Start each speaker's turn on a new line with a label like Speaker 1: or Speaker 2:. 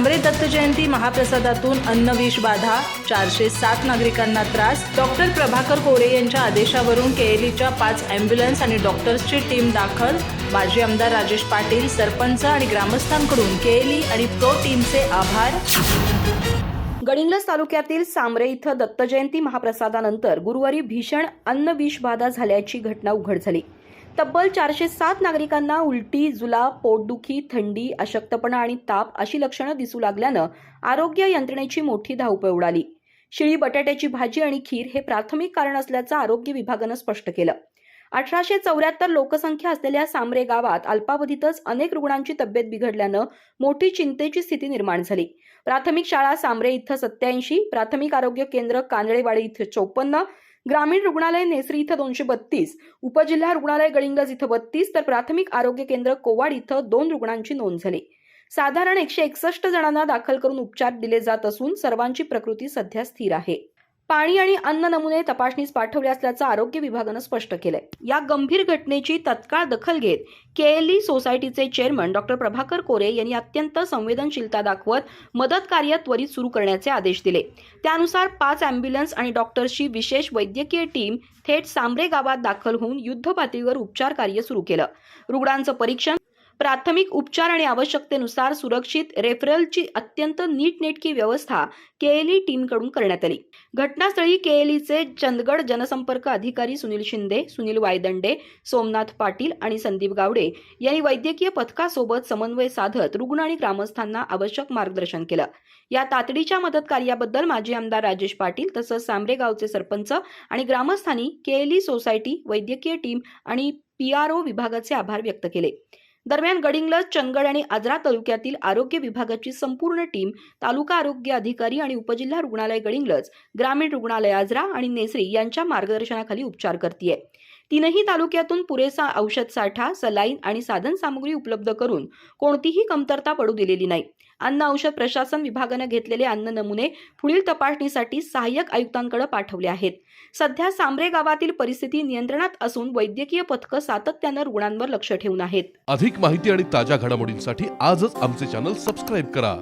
Speaker 1: सांबरे दत्त जयंती महाप्रसादातून अन्नविष बाधा चारशे सात नागरिकांना त्रास डॉक्टर प्रभाकर कोरे यांच्या आदेशावरून केएलीच्या पाच अँब्युलन्स आणि डॉक्टर्सची टीम दाखल. माजी आमदार राजेश पाटील सरपंच आणि ग्रामस्थांकडून केएली आणि प्रो टीमचे आभार.
Speaker 2: गडिंग्लज तालुक्यातील सांबरे इथं दत्तजयंती महाप्रसादानंतर गुरुवारी भीषण अन्न विषबाधा झाल्याची घटना उघड झाली. तब्बल चारशे सात नागरिकांना उलटी जुलाब पोटदुखी थंडी अशक्तपणा आणि ताप अशी लक्षणं दिसू लागल्यानं आरोग्य यंत्रणेची मोठी धावपळ उडाली. शिळी बटाट्याची भाजी आणि खीर हे प्राथमिक कारण असल्याचं आरोग्य विभागानं स्पष्ट केलं. अठराशे चौऱ्याहत्तर लोकसंख्या असलेल्या सामरे गावात अल्पावधीतच अनेक रुग्णांची तब्येत बिघडल्यानं मोठी चिंतेची स्थिती निर्माण झाली. प्राथमिक शाळा सामरे इथं सत्याऐंशी प्राथमिक आरोग्य केंद्र कांदळेवाडी इथं चौपन्न ग्रामीण रुग्णालय नेसरी इथं दोनशे बत्तीस उपजिल्हा रुग्णालय गळिंगज इथं बत्तीस तर प्राथमिक आरोग्य केंद्र कोवाड इथं दोन रुग्णांची नोंद झाली. साधारण एकशे एकसष्ट जणांना दाखल करून उपचार दिले जात असून सर्वांची प्रकृती सध्या स्थिर आहे. पाणी आणि अन्न नमुने तपासणीस पाठवले असल्याचं आरोग्य विभागानं स्पष्ट केलंय. या गंभीर घटनेची तत्काळ दखल घेत केएलई सोसायटीचे चेअरमन डॉक्टर प्रभाकर कोरे यांनी अत्यंत संवेदनशीलता दाखवत मदत कार्य त्वरित सुरू करण्याचे आदेश दिले. त्यानुसार पाच अँब्युलन्स आणि डॉक्टर्सची विशेष वैद्यकीय टीम थेट सांबरे गावात दाखल होऊन युद्धपातळीवर उपचार कार्य सुरू केलं. रुग्णांचं परीक्षण प्राथमिक उपचार आणि आवश्यकतेनुसार सुरक्षित रेफरलची अत्यंत नीटनेटकी व्यवस्था केएलई टीमकडून करण्यात आली. घटनास्थळी केएलईचे चंदगड जनसंपर्क अधिकारी सुनील शिंदे सुनील वायदंडे सोमनाथ पाटील आणि संदीप गावडे यांनी वैद्यकीय पथकासोबत समन्वय साधत रुग्ण आणि ग्रामस्थांना आवश्यक मार्गदर्शन केलं. या तातडीच्या मदत कार्याबद्दल माजी आमदार राजेश पाटील तसंच सांबरेगावचे सरपंच आणि ग्रामस्थांनी केएलई सोसायटी वैद्यकीय टीम आणि पीआरओ विभागाचे आभार व्यक्त केले. दरम्यान गडिंगलज चंगड आणि आजरा तालुक्यातील आरोग्य विभागाची संपूर्ण टीम तालुका आरोग्य अधिकारी आणि उपजिल्हा रुग्णालय गडिंगलज ग्रामीण रुग्णालय आजरा आणि नेसरी यांच्या मार्गदर्शनाखाली उपचार करतीये. तीनही तालुक्यातून पुरेसा औषध साठा सलाईन आणि साधन सामग्री उपलब्ध करून कोणतीही कमतरता पडू दिलेली नाही. अन्न औषध प्रशासन विभागानं घेतलेले अन्न नमुने पुढील तपासणीसाठी सहाय्यक आयुक्तांकडे पाठवले आहेत. सध्या सांबरे गावातील परिस्थिती नियंत्रणात असून वैद्यकीय पथकं सातत्यानं रुग्णांवर लक्ष ठेवून आहेत.
Speaker 3: अधिक माहिती आणि ताज्या घडामोडींसाठी आजच आमचे चॅनल सबस्क्राईब करा.